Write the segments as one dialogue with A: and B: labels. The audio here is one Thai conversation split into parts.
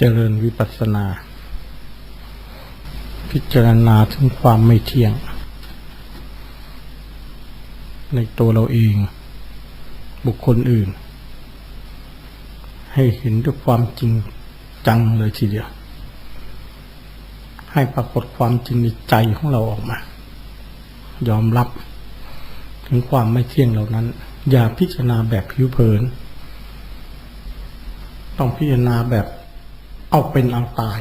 A: เจริญวิปัสสนา พิจารณาถึงความไม่เที่ยง ในตัวเราเอง บุคคลอื่น ให้เห็นด้วยความจริงจังเลยทีเดียว ให้ปรากฏความจริงในใจของเราออกมา ยอมรับถึงความไม่เที่ยงเหล่านั้น อย่าพิจารณาแบบผิวเผิน ต้องพิจารณาแบบ เอาเป็นเอาตาย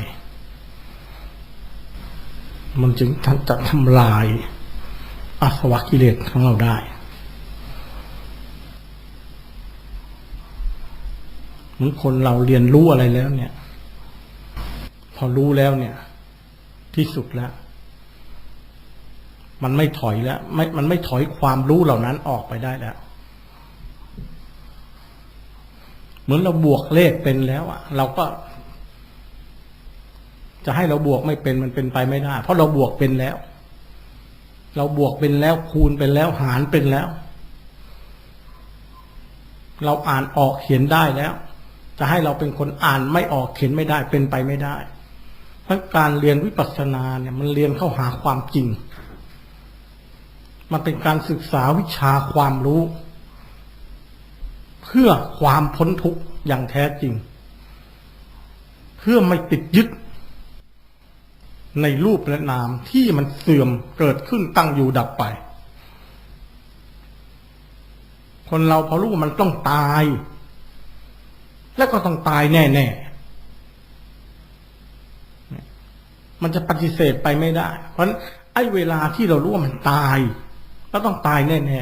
A: มันจึงจะทำลายอาสวะกิเลสของเราได้ เหมือนคนเราเรียนรู้อะไรแล้วเนี่ย พอรู้แล้วเนี่ย ที่สุดแล้ว มันไม่ถอยแล้วไม่มันไม่ถอยความรู้เหล่านั้นออกไปได้แล้วเหมือนเราบวกเลขเป็นแล้วอะเราก็ จะให้เราบวกไม่เป็นมันเป็นไปไม่ได้ เพราะเราบวกเป็นแล้ว เราบวกเป็นแล้วคูณเป็นแล้วหารเป็นแล้ว เราอ่านออกเขียนได้แล้ว จะให้เราเป็นคนอ่านไม่ออกเขียนไม่ได้เป็นไปไม่ได้เพราะการเรียนวิปัสสนาเนี่ย มันเรียนเข้าหาความจริง มันเป็นการศึกษาวิชาความรู้ เพื่อความพ้นทุกข์อย่างแท้จริง เพื่อไม่ติดยึด ในรูปและนามที่มันเสื่อมเกิดขึ้นตั้งอยู่ดับไป คนเราพอรู้ว่ามันต้องตาย แล้วก็ต้องตายแน่ๆมันจะปฏิเสธไปไม่ได้ เพราะฉะนั้นไอ้เวลาที่เรารู้ว่ามันตาย ก็ต้องตายแน่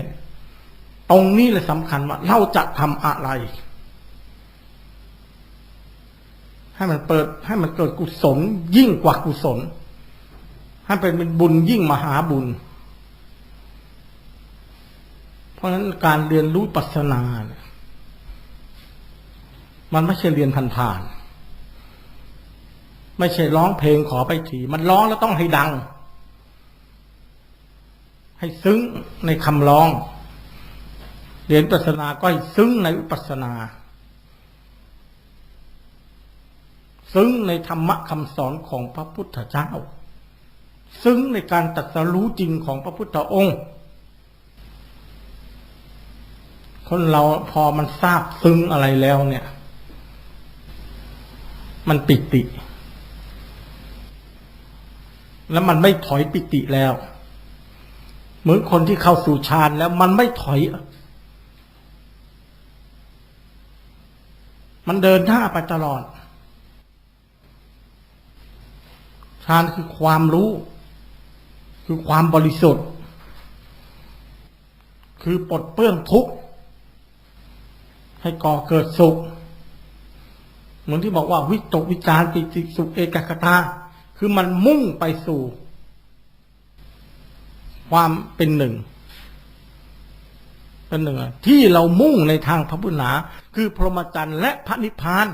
A: ๆตรงนี้เลยสำคัญว่าเราจะทำอะไรให้มันเปิดให้มันเกิดกุศลยิ่งกว่ากุศล ให้เป็นเป็นบุญยิ่งมหาบุญ เพราะฉะนั้นการเรียนรู้ปัสนาเนี่ยมันไม่ใช่เรียนผ่านๆไม่ใช่ร้องเพลงขอไปทีมันร้องแล้วต้องให้ดัง ให้ซึ้งในคำร้อง เรียนปัสนาก็ให้ซึ้งในวิปัสนา ซึ้งในธรรมะคำสอนของพระพุทธเจ้า ซึ้งในการตรัสรู้จริงของพระพุทธองค์ คนเราพอมันทราบซึ้งอะไรแล้วเนี่ย มันปิติ แล้วมันไม่ถอยปิติแล้ว เหมือนคนที่เข้าสู่ฌานแล้วมันไม่ถอย มันเดินหน้าไปตลอดฌานคือความรู้ คือความบริสุทธิ์ คือปลดเปื้องทุกข์ ให้ก่อเกิดสุข เหมือนที่บอกว่าวิตกวิจารปิติสุขเอกคตาคือมันมุ่งไปสู่ ความเป็นหนึ่ง เป็นหนึ่งที่เรามุ่งในทางพระพุทธศาสนาคือพรหมจรรย์และพระนิพพาน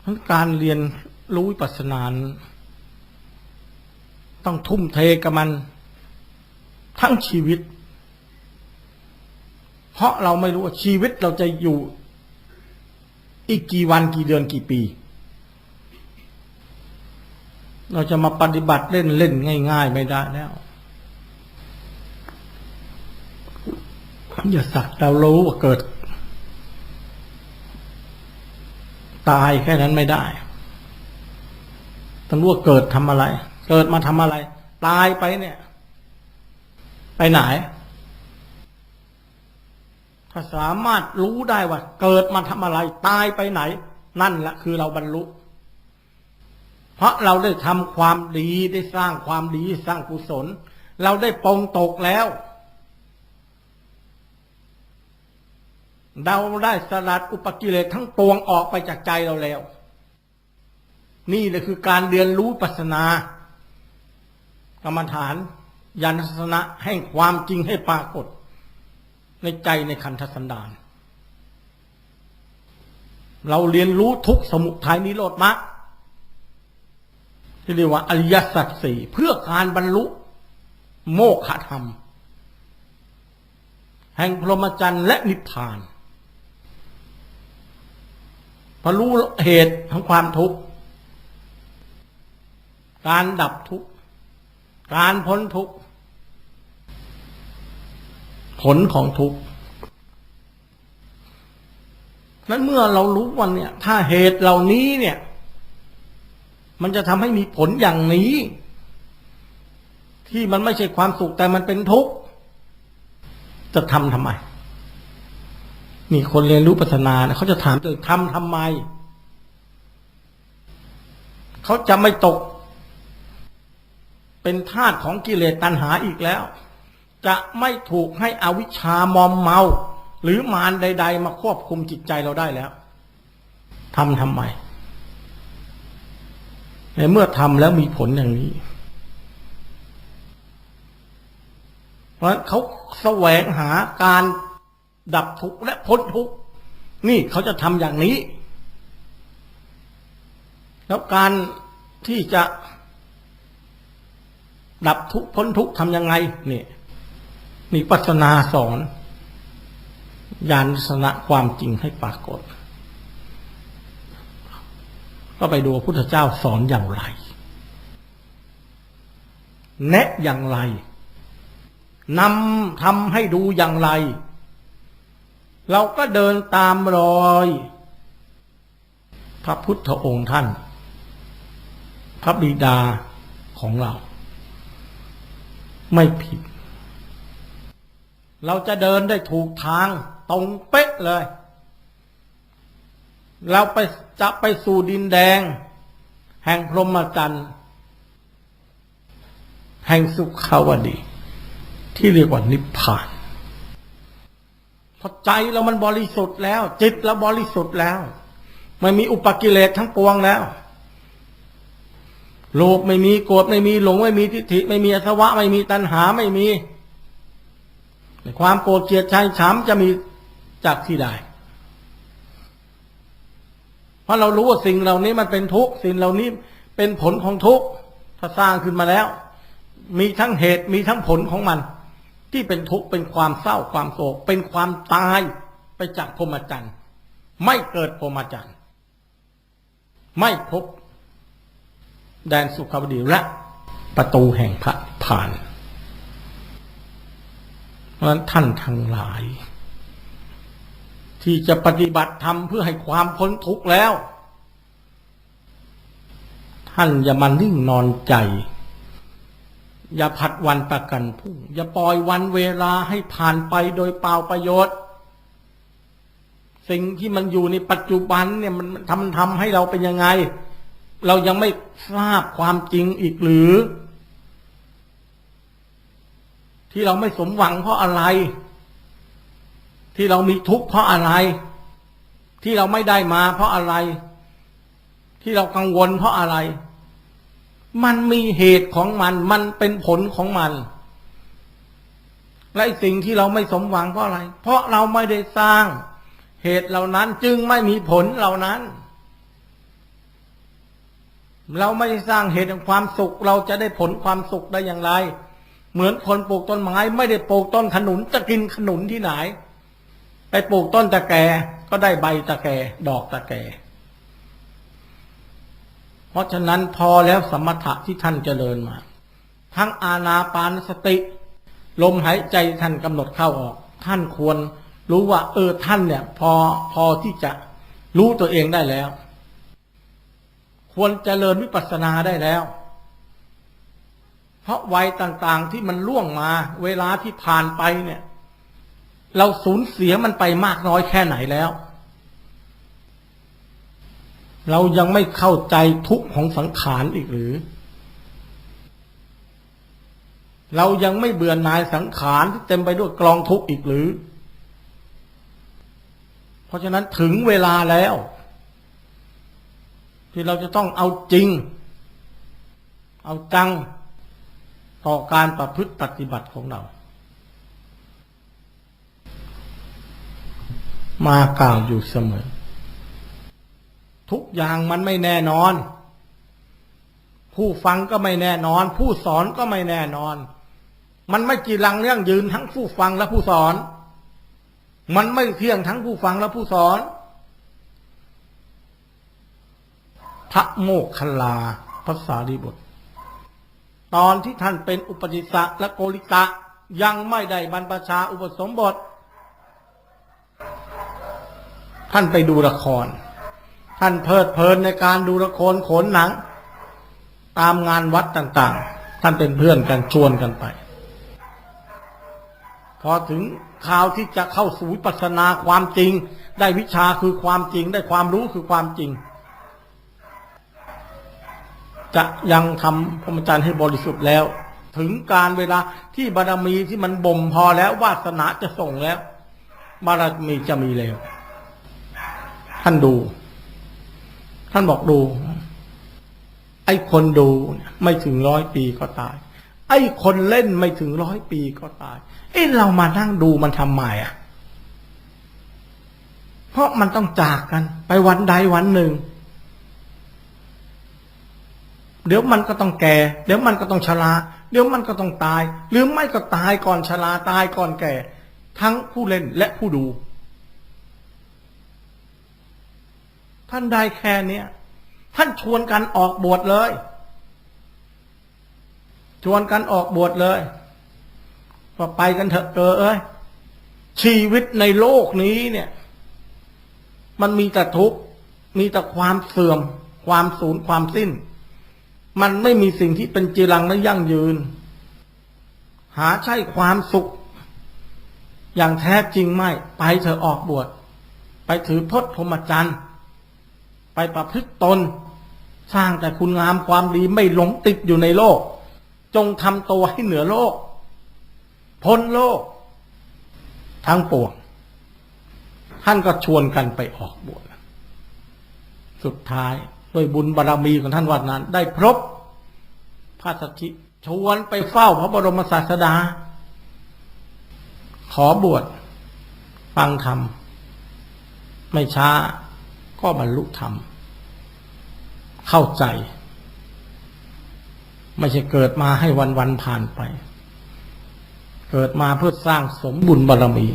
A: เพราะการเรียนรู้วิปัสสนาน ต้องทุ่มเทกับมัน ทั้งชีวิต เพราะเราไม่รู้ว่าชีวิตเราจะอยู่ อีกกี่วันกี่เดือนกี่ปี เราจะมาปฏิบัติเล่นเล่นง่าย ๆ ไม่ได้แล้ว อย่าสักเรารู้ว่าเกิด ตายแค่นั้นไม่ได้ต้องรู้ว่าเกิดทำอะไร เกิดมาทำอะไร ตายไปเนี่ย ไปไหน ถ้าสามารถรู้ได้ว่า เกิดมาทำอะไร ตายไปไหน นั่นแหละคือเราบรรลุ เพราะเราได้ทำความดีได้สร้างความดีสร้างกุศล เราได้ปรงตกแล้วเราได้สลัดอุปกิเลสทั้งปวงออกไปจากใจเราแล้ว นี่แหละคือการเรียนรู้ปัสนา กรรมฐานยานทัศนะแห่งความจริงให้ปรากฏ ในใจในคันธสันดาน เราเรียนรู้ทุกสมุทัยนิโรธมรรคที่เรียกว่าอริยสัจสี่เพื่อการบรรลุ โมฆะธรรม แห่งพรหมจรรย์และนิพพานพอรู้เหตุของความทุกข์การดับทุกข์ การพ้นทุกข์ ผลของทุกข์นั้นเมื่อเรารู้วันเนี่ย ถ้าเหตุเหล่านี้เนี่ย มันจะทำให้มีผลอย่างนี้ ที่มันไม่ใช่ความสุขแต่มันเป็นทุกข์ จะทำทำไม นี่คนเรียนรู้ปัฒนาเนี่ยเขาจะถามตัวเองทำทำไม เขาจะไม่ตก เป็นทาสของกิเลสตัณหาอีกแล้ว จะไม่ถูกให้อวิชามอมเมา หรือมารใด ๆ มาควบคุมจิตใจเราได้แล้วทำทำไมในเมื่อทำแล้วมีผลอย่างนี้ เพราะเขาแสวงหาการดับทุกข์และพ้นทุกข์นี่เขาจะทำอย่างนี้ แล้วการที่จะ ดับทุกพ้นทุกทำยังไงนี่นี่ปัสนาสอนยานสนะความจริงให้ปรากฏ ก็ไปดูพระพุทธเจ้าสอนอย่างไร แนะอย่างไรนำทำให้ดูอย่างไร เราก็เดินตามรอย พระพุทธองค์ท่าน พระบิดาของเรา ไม่ผิด เราจะเดินได้ถูกทางตรงเป๊ะเลย เราไปจะไปสู่ดินแดง แห่งพรหมจรรย์แห่งสุขาวดี ที่เรียกว่านิพพานพอใจเรามันบริสุทธิ์แล้ว จิตเราบริสุทธิ์แล้วไม่มีอุปกิเลสทั้งปวงแล้ว โลภไม่มีโกรธไม่มีหลงไม่มีทิฏฐิไม่มีอสวะไม่มีตัณหาไม่มีความโกรธเกลียดชังฉามจะมีจากที่ใดเพราะเรารู้ว่าสิ่งเหล่านี้มันเป็นทุกข์สิ่งเหล่านี้เป็นผลของทุกข์ถ้าสร้างขึ้นมาแล้ว มีทั้งเหตุมีทั้งผลของมัน ที่เป็นทุกข์เป็นความเศร้าความโศก เป็นความตายไปจากพรหมจรรย์ไม่เกิดพรหมจรรย์ไม่พบ แดนสุขบดีและประตูแห่งพระนิพพาน เพราะฉะนั้นท่านทั้งหลาย ที่จะปฏิบัติธรรมเพื่อให้ความพ้นทุกข์แล้ว ท่านอย่ามานิ่งนอนใจ อย่าผัดวันประกันพรุ่ง อย่าปล่อยวันเวลาให้ผ่านไปโดยเปล่าประโยชน์สิ่งที่มันอยู่ในปัจจุบันเนี่ยมันทำทำให้เราเป็นยังไง เรายังไม่ทราบความจริงอีกหรือ ที่เราไม่สมหวังเพราะอะไร ที่เรามีทุกข์เพราะอะไร ที่เราไม่ได้มาเพราะอะไร ที่เรากังวลเพราะอะไร มันมีเหตุของมัน มันเป็นผลของมัน และสิ่งที่เราไม่สมหวังเพราะอะไร เพราะเราไม่ได้สร้าง เหตุเหล่านั้นจึงไม่มีผลเหล่านั้น เราไม่ได้สร้างเหตุแห่งความสุข เราจะได้ผลความสุขได้อย่างไร เหมือนคนปลูกต้นไม้ ไม่ได้ปลูกต้นขนุนจะกินขนุนที่ไหน ไปปลูกต้นตะแกก็ได้ใบตะแกดอกตะแกเพราะฉะนั้นพอแล้วสมถะที่ท่านเจริญมา ทั้งอาณาปานสติ ลมหายใจท่านกำหนดเข้าออก ท่านควรรู้ว่า เออท่านเนี่ย พอพอที่จะรู้ตัวเองได้แล้ว ควรเจริญวิปัสสนาได้แล้ว เพราะวัยต่างๆที่มันล่วงมา เวลาที่ผ่านไปเนี่ย เราสูญเสียมันไปมากน้อยแค่ไหนแล้ว เรายังไม่เข้าใจทุกข์ของสังขารอีกหรือ เรายังไม่เบื่อหน่ายสังขารที่เต็มไปด้วยกลองทุกข์อีกหรือ เพราะฉะนั้นถึงเวลาแล้ว ที่เราจะต้องเอาจริง เอาจัง ต่อการประพฤติปฏิบัติของเรา มากล่าวอยู่เสมอ ทุกอย่างมันไม่แน่นอน ผู้ฟังก็ไม่แน่นอน ผู้สอนก็ไม่แน่นอน มันไม่จีรังเรื่องยืนทั้งผู้ฟังและผู้สอน มันไม่เที่ยงทั้งผู้ฟังและผู้สอน พระโมคคัลลาพระสารีบุตร ตอนที่ท่านเป็นอุปติสะและโกริตะยังไม่ได้บรรพชาอุปสมบท ท่านไปดูละคร ท่านเพลิดเพลินในการดูละครขนหนัง ตามงานวัดต่างๆ ท่านเป็นเพื่อนกันชวนกันไป พอถึงคราวที่จะเข้าสู่วิปัสสนาความจริง ได้วิชาคือความจริง ได้ความรู้คือความจริง จะยังทำพรหมจรรย์ให้บริสุทธิ์แล้ว ถึงการเวลาที่บารมีที่มันบ่มพอแล้ววาสนาจะส่งแล้วบารมีจะมีแล้ว ท่านดู ท่านบอกดู ไอ้คนดูไม่ถึงร้อยปีก็ตาย ไอ้คนเล่นไม่ถึงร้อยปีก็ตาย เอ้เรามานั่งดูมันทำไมอะ เพราะมันต้องจากกัน ไปวันใดวันหนึ่ง เดี๋ยวมันก็ต้องแก่ เดี๋ยวมันก็ต้องชรา เดี๋ยวมันก็ต้องตาย หรือไม่ก็ตายก่อนชราตายก่อนแก่ ทั้งผู้เล่นและผู้ดู ท่านได้แค่เนี้ยท่านชวนกันออกบวชเลย ชวนกันออกบวชเลยว่าไปกันเถอะเออเอ้ยชีวิตในโลกนี้เนี่ย มันมีแต่ทุกข์มีแต่ความเสื่อม ความสูญความสิ้น มันไม่มีสิ่งที่เป็นจีรังและยั่งยืน หาใช่ความสุข อย่างแท้จริงไม่ ไปเธอออกบวชไปถือพจน์พรหมจรรย์ ไปประพฤติตน สร้างแต่คุณงามความดีไม่หลงติดอยู่ในโลก จงทำตัวให้เหนือโลก พ้นโลก ทั้งปวงท่านก็ชวนกันไปออกบวชสุดท้าย ด้วยบุญบารรมีของท่านวัดนั้น ได้พบพระสัทธิชวนไปเฝ้าพระบรมศาสดา ขอบวชฟังธรรม ไม่ช้าก็บรรลุธรรม เข้าใจ ไม่ใช่เกิดมาให้วันวันผ่านไป เกิดมาเพื่อสร้างสมบุญบารรมี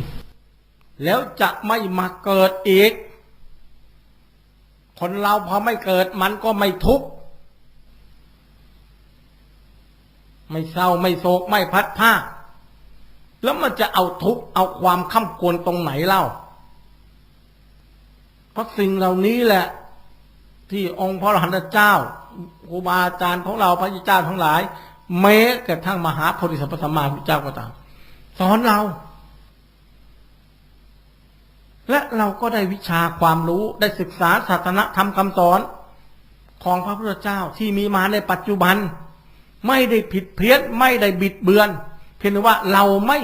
A: แล้วจะไม่มาเกิดอีก คนเราพอไม่เกิดมันก็ไม่ทุกข์ไม่เศร้าไม่โศกไม่พัดผ้า แล้วมันจะเอาทุกข์เอาความข้ากวนตรงไหนเล่า เพราะสิ่งเหล่านี้แหละ ที่องค์พระอรหันตเจ้าครูบาอาจารย์ของเราพระเจ้าทั้งหลายแม้กระทั่งมหาโพธิสัมปสมมาพุทธเจ้าก็ตามสอนเรา และเราก็ได้วิชาความรู้ได้ศึกษาศาสนธรรมคำสอน ของพระพุทธเจ้าที่มีมาในปัจจุบัน ไม่ได้ผิดเพี้ยนไม่ได้บิดเบือน เพียงว่าเราไม่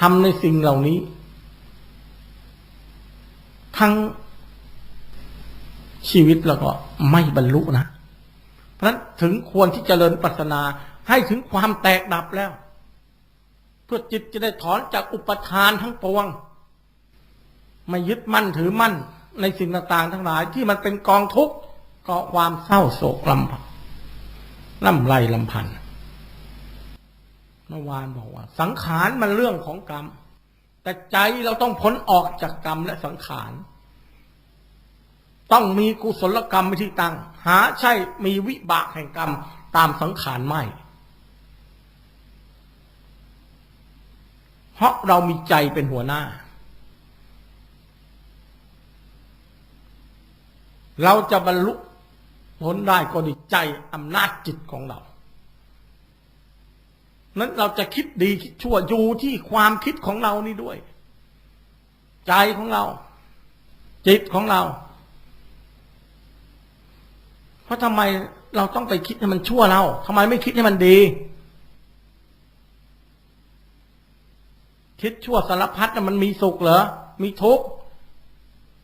A: ทำในสิ่งเหล่านี้ ทั้งชีวิตแล้วก็ไม่บรรลุนะ เพราะฉะนั้นถึงควรที่จเจริญปัสนาให้ถึงความแตกดับแล้ว เพื่อจิตจะได้ถอนจากอุปทานทั้งปวง ไม่ยึดมั่นถือมั่นในสิ่งต่างๆ ทั้งหลายที่มันเป็นกองทุกข์ก็ความเศร้าโศกลำพันลำไรลำพันเมื่อวานบอกว่า สังขารมันเรื่องของกรรม แต่ใจเราต้องพ้นออกจากกรรมและสังขาร ต้องมีกุศลกรรมเป็นที่ตั้ง หาใช่มีวิบากแห่งกรรมตามสังขารไม่ เพราะเรามีใจเป็นหัวหน้า เราจะบรรลุผลได้ก็ด้วยใจอำนาจจิตของเรา นั้นเราจะคิดดีคิดชั่วอยู่ที่ความคิดของเรานี่ด้วย ใจของเรา จิตของเรา เพราะทำไมเราต้องไปคิดให้มันชั่วเราทำไมไม่คิดให้มันดี คิดชั่วสารพัดน่ะมันมีสุขเหรอ มีทุกข์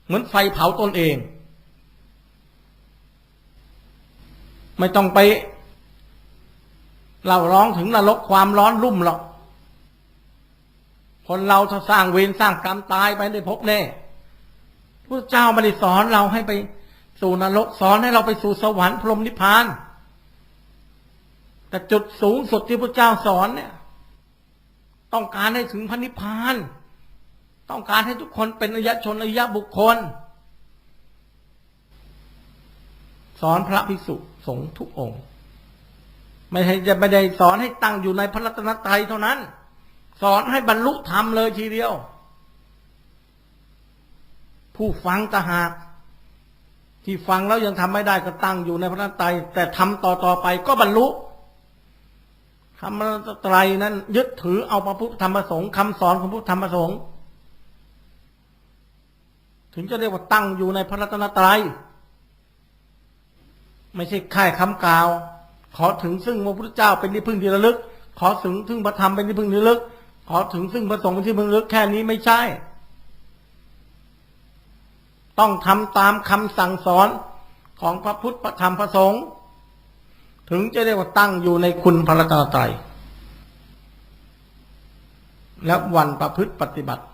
A: เหมือนไฟเผาตนเอง ไม่ต้องไป เราร้องถึงนรกความร้อนรุ่มหรอก คนเราถ้าสร้างเวรสร้างกรรมตายไปได้พบแน่พระเจ้าไม่ได้สอนเราให้ไปสู่นรกสอนให้เราไปสู่สวรรค์พรหมนิพพาน แต่จุดสูงสุดที่พระเจ้าสอนเนี่ย ต้องการให้ถึงพระนิพพาน ต้องการให้ทุกคนเป็นอริยชนอริยบุคคล สอนพระภิกษุสงฆ์ทุกองค์ ไม่ใช่จะไม่ได้สอนให้ตั้งอยู่ในพระรัตนตรัยเท่านั้น สอนให้บรรลุธรรมเลยทีเดียว ผู้ฟังตะหากที่ฟังแล้วยังทำไม่ได้ก็ตั้งอยู่ในพระนัตไตแต่ทำต่อต่อไปก็บรรลุ รรัตนตรัยนั้น ยึดถือเอาพระพุทธธรรมประสงค์คำสอนของพระพุทธธรรมประสงค์ถึงจะเรียกว่าตั้งอยู่ในพระรัตนตรัยไม่ใช่ค่ายคำกล่าว ขอถึงซึ่งพระพุทธเจ้าเป็นที่พึ่งที่ระลึก ขอถึงซึ่งพระธรรมเป็นที่พึ่งที่ระลึก ขอถึงซึ่งพระสงฆ์เป็นที่พึ่งระลึกแค่นี้ไม่ใช่ ต้องทำตามคำสั่งสอนของพระพุทธพระธรรมพระสงฆ์ ถึงจะเรียกว่าตั้งอยู่ในคุณพระรัตนตรัยและวันประพฤติปฏิบัติจ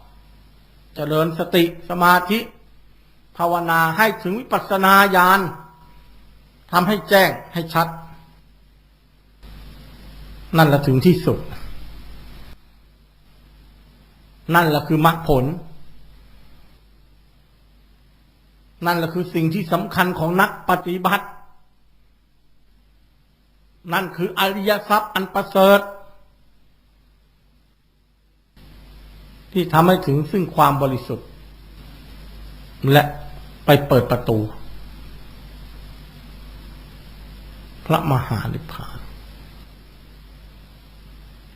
A: เจริญสติสมาธิ ภาวนาให้ถึงวิปัสสนาญาณทำให้แจ้งให้ชัด นั่นแหละถึงที่สุด นั่นแหละคือมรรคผล นั่นแหละคือสิ่งที่สำคัญของนักปฏิบัติ นั่นคืออริยทรัพย์อันประเสริฐ ที่ทำให้ถึงซึ่งความบริสุทธิ์ และไปเปิดประตู พระมหานิพพาน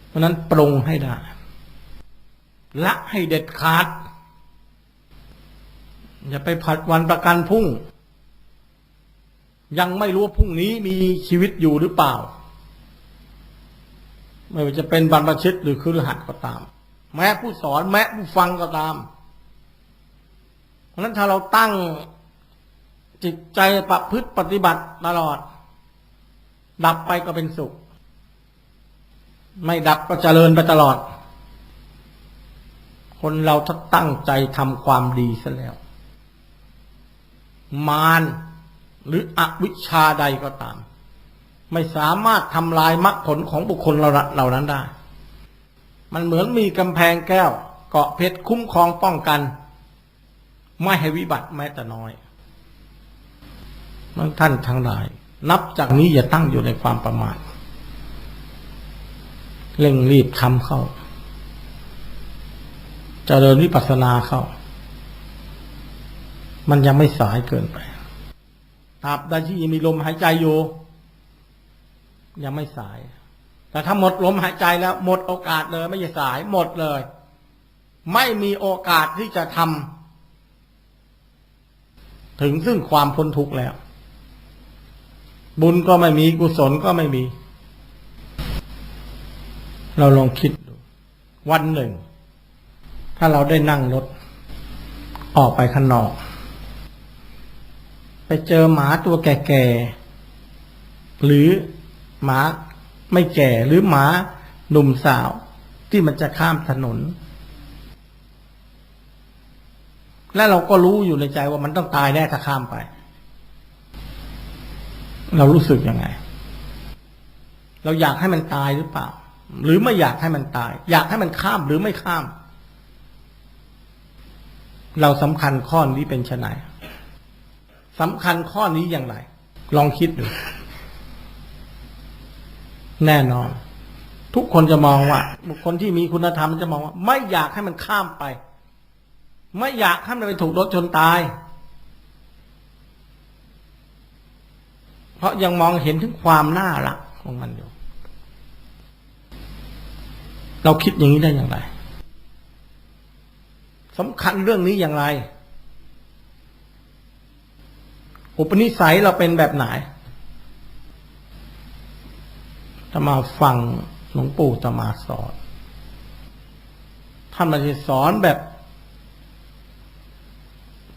A: เพราะนั้นปรงให้ได้ ละให้เด็ดขาด อย่าไปผัดวันประกันพรุ่ง ยังไม่รู้ว่าพรุ่งนี้มีชีวิตอยู่หรือเปล่า ไม่ว่าจะเป็นบรรพชิตหรือคือรหัสก็ตาม แม้ผู้สอนแม้ผู้ฟังก็ตาม เพราะฉะนั้นถ้าเราตั้งจิตใจประพฤติปฏิบัติตลอด ดับไปก็เป็นสุข ไม่ดับก็เจริญไปตลอด คนเราถ้าตั้งใจทำความดีซะแล้ว มาร หรืออวิชชาใดก็ตาม ไม่สามารถทำลายมรรคผลของบุคคลเหล่านั้นได้ มันเหมือนมีกำแพงแก้ว เกาะเพชรคุ้มครองป้องกัน ไม่ให้วิบัติแม้แต่น้อยท่านทั้งหลาย นับจากนี้อย่าตั้งอยู่ในความประมาทเร่งรีบทำเข้าจเจริญวิปัสสนาเข้า มันยังไม่สายเกินไป ตราบใดที่มีลมหายใจอยู่ ยังไม่สาย แต่ถ้าหมดลมหายใจแล้ว หมดโอกาสเลย ไม่ใช่สาย หมดเลย ไม่มีโอกาสที่จะทำถึงซึ่งความพ้นทุกข์แล้ว บุญก็ไม่มีกุศลก็ไม่มี เราลองคิดดูวันหนึ่ง ถ้าเราได้นั่งรถ ออกไปข้างนอก ไปเจอหมาตัวแก่ๆหรือหมาไม่แก่หรือหมาหนุ่มสาว ที่มันจะข้ามถนน และเราก็รู้อยู่ในใจว่ามันต้องตายแน่ถ้าข้ามไป เรารู้สึกยังไง เราอยากให้มันตายหรือเปล่า หรือไม่อยากให้มันตาย อยากให้มันข้ามหรือไม่ข้าม เราสำคัญข้อนี้เป็นชนไหน สำคัญข้อนี้อย่างไร ลองคิดดู แน่นอน ทุกคนจะมองว่า บุคคลที่มีคุณธรรมจะมองว่า ไม่อยากให้มันข้ามไป ไม่อยากให้มันไปถูกรถชนตาย เพราะยังมองเห็นถึงความน่ารักของมันอยู่ เราคิดอย่างนี้ได้อย่างไรสำคัญเรื่องนี้อย่างไร อุปนิสัยเราเป็นแบบไหนถ้ามาฟังหลวงปู่ตมาสอนท่านมาจะสอนแบบ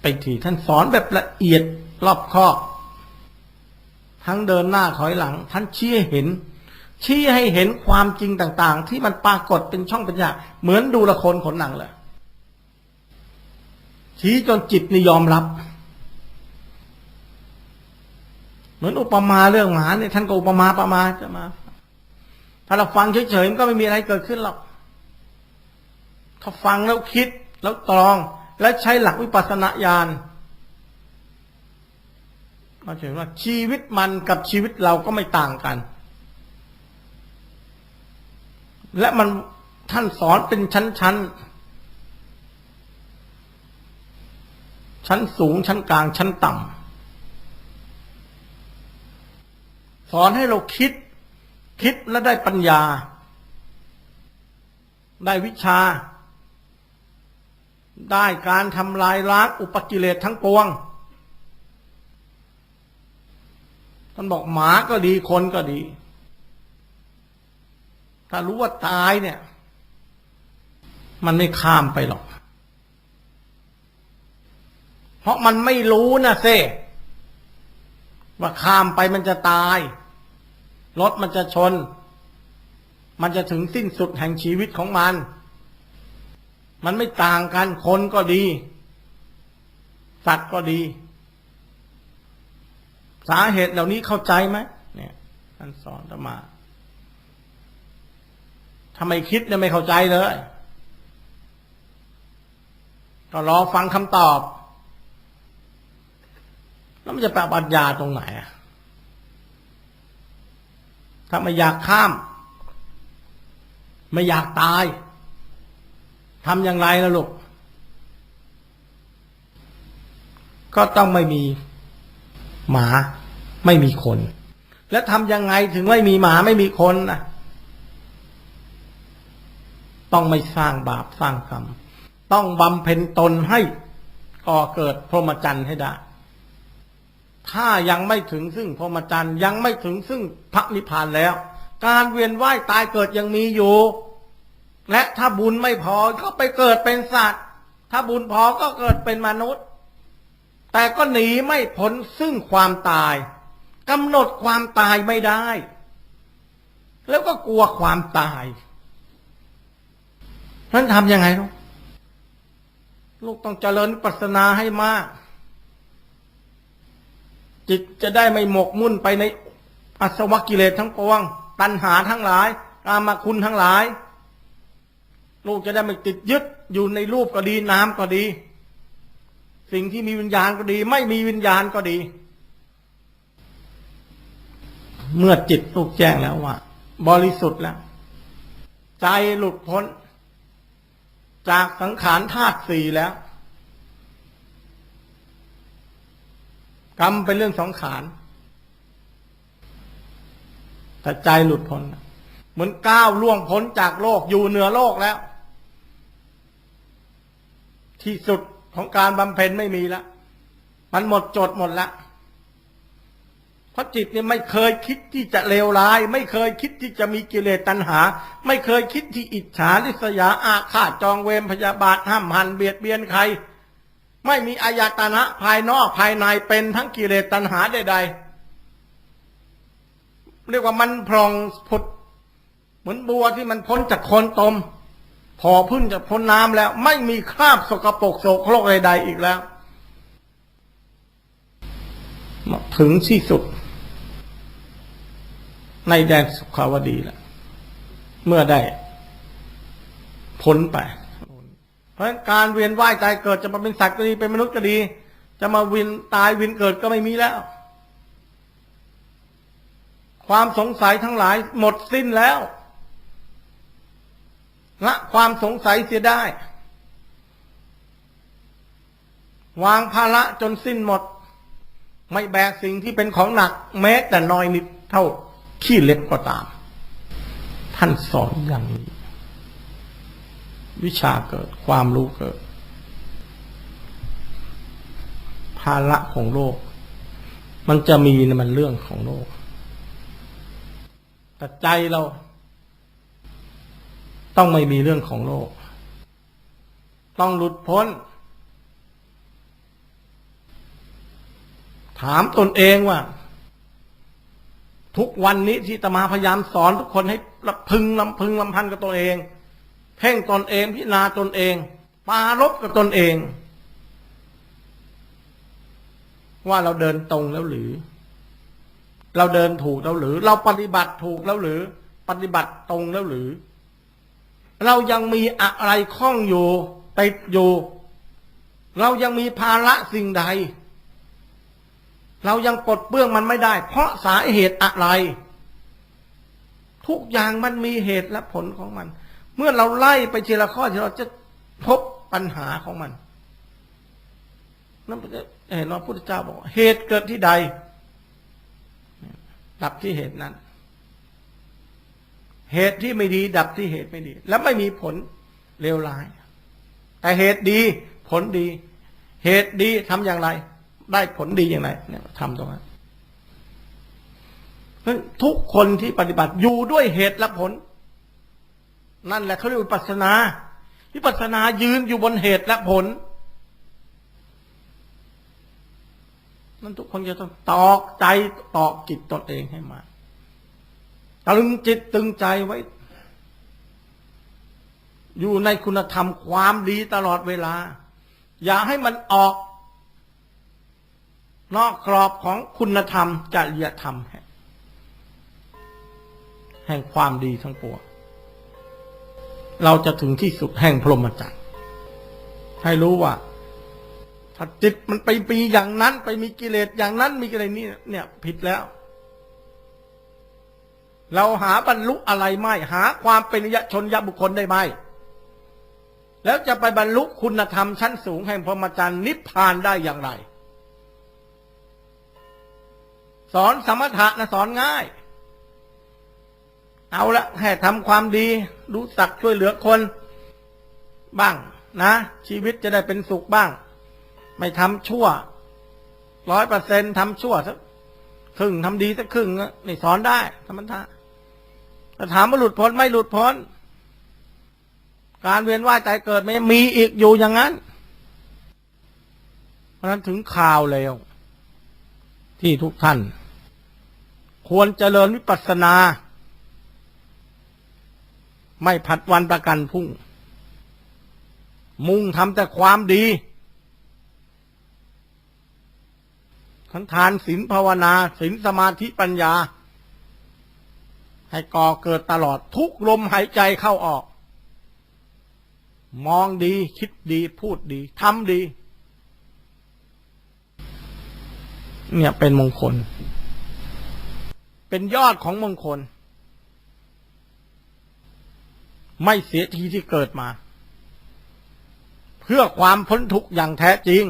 A: ไปทีท่านสอนแบบละเอียดรอบคอบทั้งเดินหน้าถอยหลัง ท่านชี้ให้เห็น ชี้ให้เห็นความจริงต่าง ๆ ที่มันปรากฏเป็นช่องเป็นอย่างเหมือนดูละครขนหนังเลยชี้จนจิตนี่ยอมรับ เหมือนอุปมาเรื่องหมาเนี่ยท่านก็อุปมาประมาจะมา ถ้าเราฟังเฉยๆมันก็ไม่มีอะไรเกิดขึ้นหรอกถ้าฟังแล้วคิดแล้วตรอง และใช้หลักวิปัสสนาญาณมาถึงว่าชีวิตมันกับชีวิตเราก็ไม่ต่างกัน และมันท่านสอนเป็นชั้นๆชั้นสูงชั้นกลางชั้นต่ำ สอนให้เราคิด คิดและได้ปัญญา ได้วิชา ได้การทำลายล้างอุปกิเลสทั้งปวงท่านบอกหมาก็ดีคนก็ดี ถ้ารู้ว่าตายเนี่ย มันไม่ข้ามไปหรอก เพราะมันไม่รู้นะเซ ว่าข้ามไปมันจะตาย รถมันจะชน มันจะถึงสิ้นสุดแห่งชีวิตของมัน มันไม่ต่างกันคนก็ดี สัตว์ก็ดี สาเหตุเหล่านี้เข้าใจไหมเนี่ยท่านสอนธรรมาทำไมคิดเนี่ยไม่เข้าใจเลย ก็รอฟังคำตอบ แล้วมันจะแปลปัญญาตรงไหนอะถ้าไม่อยากข้าม ไม่อยากตายทำอย่างไรล่ะลูก ก็ต้องไม่มีหมาไม่มีคน แล้วทำยังไงถึงไม่มีหมาไม่มีคนนะต้องไม่สร้างบาปสร้างกรรม ต้องบำเพ็ญตนให้ก่อเกิดพรหมจรรย์ให้ได้ ถ้ายังไม่ถึงซึ่งพรหมจรรย์ยังไม่ถึงซึ่งพระนิพพานแล้ว การเวียนว่ายตายเกิดยังมีอยู่ และถ้าบุญไม่พอก็ไปเกิดเป็นสัตว์ ถ้าบุญพอก็เกิดเป็นมนุษย์ แต่ก็หนีไม่พ้นซึ่งความตายกำหนดความตายไม่ได้ แล้วก็กลัวความตายนั้นทำยังไงลูกลูกต้องเจริญปัสนาให้มาก จิตจะได้ไม่หมกมุ่นไปในอาสวกิเลสทั้งปวง ตัณหาทั้งหลายกามาคุณทั้งหลาย ลูกจะได้ไม่ติดยึดอยู่ในรูปก็ดีน้ำก็ดี สิ่งที่มีวิญญาณก็ดี ไม่มีวิญญาณก็ดี เมื่อจิตลูกแจ้งแล้วว่า บริสุทธิ์แล้ว ใจหลุดพ้น จากสังขารธาตุสี่แล้ว กรรมเป็นเรื่องสังขารแต่ใจหลุดพ้นเหมือนก้าวล่วงพ้นจากโลกอยู่เหนือโลกแล้ว ที่สุดของการบำเพ็ญไม่มีแล้วมันหมดจดหมดล้วเพราะจิตเนี่ยไม่เคยคิดที่จะเลวร้าย ไม่เคยคิดที่จะมีกิเลสตัณหา ไม่เคยคิดที่อิจฉาริษยาอาฆาตจองเวรพยาบาทห้ามหันเบียดเบียนใคร ไม่มีอายตนะภายนอกภายในเป็นทั้งกิเลสตัณหาใดๆ เรียกว่ามันพรองผุด เหมือนบัวที่มันพ้นจากคนตม พอพึ่งจากพ้นน้ำแล้ว ไม่มีคราบสกปรกโสโครกใดๆอีกแล้ว ถึงที่สุด ในแดนสุขาวดีแล้วเมื่อได้พ้นไป เพราะการเวียนว่ายตายเกิดจะมาเป็นสัตว์ก็ดีเป็นมนุษย์ก็ดี จะมาวินตายวินเกิดก็ไม่มีแล้ว ความสงสัยทั้งหลายหมดสิ้นแล้วละความสงสัยเสียได้ วางภาระจนสิ้นหมด ไม่แบกสิ่งที่เป็นของหนัก แม้แต่น้อยนิดเท่าขี้เล็บก็ตาม ท่านสอนอย่างนี้ วิชาเกิด ความรู้เกิด ภาระของโลก มันจะมีนะมันเรื่องของโลก แต่ใจเรา ต้องไม่มีเรื่องของโลก ต้องหลุดพ้น ถามตนเองว่าทุกวันนี้ที่ตมาพยายามสอนทุกคนให้ลำพึงลำพึงลำพันกับตนเอง เพ่งตนเองพิจารณาตนเอง ปารบกับตนเอง ว่าเราเดินตรงแล้วหรือ เราเดินถูกแล้วหรือ เราปฏิบัติถูกแล้วหรือ ปฏิบัติตรงแล้วหรือ เรายังมีอะไรข้องอยู่ติดอยู่ เรายังมีภาระสิ่งใด เรายังปลดเปลื้องมันไม่ได้ เพราะสาเหตุอะไร ทุกอย่างมันมีเหตุและผลของมัน เมื่อเราไล่ไปทีละข้อที่เราจะพบปัญหาของมันนั่นเห็นว่าพุทธเจ้าบอก เหตุเกิดที่ใด ดับที่เหตุนั้น เหตุที่ไม่ดี ดับที่เหตุไม่ดี แล้วไม่มีผลเลวร้าย แต่เหตุดีผลดี เหตุดีทำอย่างไร ได้ผลดีอย่างไร เนี่ยทำตรงนั้นทุกคนที่ปฏิบัติอยู่ด้วยเหตุและผล นั่นแหละเขาเรียกวิปัสนาวิปัสนายืนอยู่บนเหตุและผล นั่นทุกคนจะต้องตอกใจตอกจิตตนเองให้มาตึงจิตตึงใจไว้ อยู่ในคุณธรรมความดีตลอดเวลา อย่าให้มันออก นอกกรอบของคุณธรรมจริยธรรม แห่งความดีทั้งปวง เราจะถึงที่สุดแห่งพรหมจรรย์ให้รู้ว่าถ้าจิตมันไปปีอย่างนั้น ไปมีกิเลสอย่างนั้นมีกิเลสนี่เนี่ย ผิดแล้ว เราหาบรรลุอะไรไม่ หาความเป็นยชนยบุคคลได้ไหมแล้วจะไปบรรลุคุณธรรมชั้นสูงแห่งพรหมจรรย์นิพพานได้อย่างไร สอนสมถะนะสอนง่าย เอาละให้ทำความดี รู้สักช่วยเหลือคน บ้างนะ ชีวิตจะได้เป็นสุขบ้าง ไม่ทำชั่วร้อยเปอร์เซ็นทำชั่วสักครึ่งทำดีสักครึ่งนี่สอนได้ธรรมทะแต่ถามว่าหลุดพ้นไม่หลุดพ้น การเวียนว่ายตายเกิดไม่มีอีกอยู่อย่างนั้น เพราะนั้นถึงข่าวแล้ว ที่ทุกท่าน ควรเจริญวิปัสสนา ไม่ผัดวันประกันพรุ่ง มุ่งทำแต่ความดี ทั้งทานศีลภาวนาศีลสมาธิปัญญา ให้ก่อเกิดตลอดทุกลมหายใจเข้าออก มองดีคิดดีพูดดีทำดี เนี่ยเป็นมงคล เป็นยอดของมงคล ไม่เสียทีที่เกิดมา เพื่อความพ้นทุกข์อย่างแท้จริง